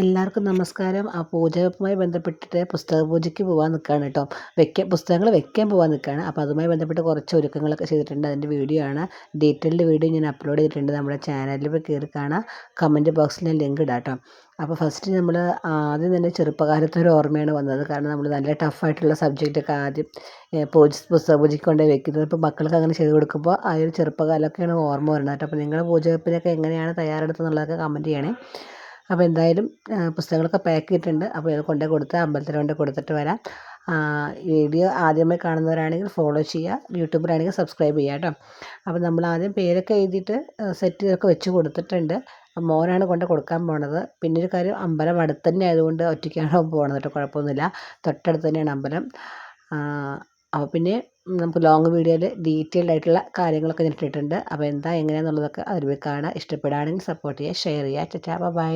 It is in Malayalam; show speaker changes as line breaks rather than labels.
എല്ലാവർക്കും നമസ്കാരം. ആ പൂജയുമായി ബന്ധപ്പെട്ടിട്ട് പുസ്തക പൂജയ്ക്ക് പോകാൻ നിൽക്കുകയാണ് കേട്ടോ. വെക്കാൻ പുസ്തകങ്ങൾ വെക്കാൻ പോകാൻ നിൽക്കുകയാണ് അപ്പോൾ അതുമായി ബന്ധപ്പെട്ട് കുറച്ച് ഒരുക്കങ്ങളൊക്കെ ചെയ്തിട്ടുണ്ട്. അതിന്റെ വീഡിയോ ആണ്. ഡീറ്റെയിൽഡ് വീഡിയോ ഞാൻ അപ്ലോഡ് ചെയ്തിട്ടുണ്ട്. നമ്മുടെ ചാനലിൽ കയറി കാണാം. കമന്റ് ബോക്സിൽ ഞാൻ ലിങ്ക് ഇടാം കേട്ടോ. അപ്പോൾ ഫസ്റ്റ് നമ്മൾ ആദ്യം തന്നെ ചെറുപ്പകാലത്തെ ഒരു ഓർമ്മയാണ് വന്നത്. കാരണം നമ്മൾ നല്ല ടഫായിട്ടുള്ള സബ്ജക്റ്റൊക്കെ ആദ്യം പൂജ പുസ്തക പൂജയ്ക്ക് കൊണ്ടുപോയി വെക്കുന്നത്. ഇപ്പോൾ മക്കൾക്ക് അങ്ങനെ ചെയ്ത് കൊടുക്കുമ്പോൾ ആ ഒരു ചെറുപ്പകാലമൊക്കെയാണ് ഓർമ്മ വരുന്നത് കേട്ടോ. അപ്പോൾ നിങ്ങളുടെ പൂജ വെപ്പിനൊക്കെ എങ്ങനെയാണ് തയ്യാറെടുത്തെന്നുള്ളതൊക്കെ കമന്റ് ചെയ്യണേ. അപ്പോൾ എന്തായാലും പുസ്തകങ്ങളൊക്കെ പാക്ക് ചെയ്തിട്ടുണ്ട്. അപ്പോൾ ഇത് കൊണ്ടുപോയി കൊടുത്ത് അമ്പലത്തിൽ കൊണ്ട് കൊടുത്തിട്ട് വരാം. വീഡിയോ ആദ്യമായി കാണുന്നവരാണെങ്കിൽ ഫോളോ ചെയ്യുക. യൂട്യൂബിലാണെങ്കിൽ സബ്സ്ക്രൈബ് ചെയ്യുക കേട്ടോ. അപ്പോൾ നമ്മൾ ആദ്യം പേരൊക്കെ എഴുതിയിട്ട് സെറ്റ് ചെയ്തൊക്കെ വെച്ച് കൊടുത്തിട്ടുണ്ട്. മോനാണ് കൊണ്ട് കൊടുക്കാൻ പോണത്. പിന്നെ ഒരു കാര്യം അമ്പലം അടുത്ത് തന്നെ ആയതുകൊണ്ട് ഒറ്റയ്ക്കാണ് പോണത് കേട്ടോ കുഴപ്പമൊന്നുമില്ല. തൊട്ടടുത്ത് തന്നെയാണ് അമ്പലം. അപ്പോൾ പിന്നെ നമുക്ക് ലോങ്ങ് വീഡിയോയിൽ ഡീറ്റെയിൽഡ് ആയിട്ടുള്ള കാര്യങ്ങളൊക്കെ ഞാൻ ഇട്ടിട്ടുണ്ട്. അപ്പോൾ എന്താ എങ്ങനെയാണെന്നുള്ളതൊക്കെ അതിൽ കാണാൻ ഇഷ്ടപ്പെടുകയാണെങ്കിൽ സപ്പോർട്ട് ചെയ്യുക. ഷെയർ ചെയ്യുക. Bye bye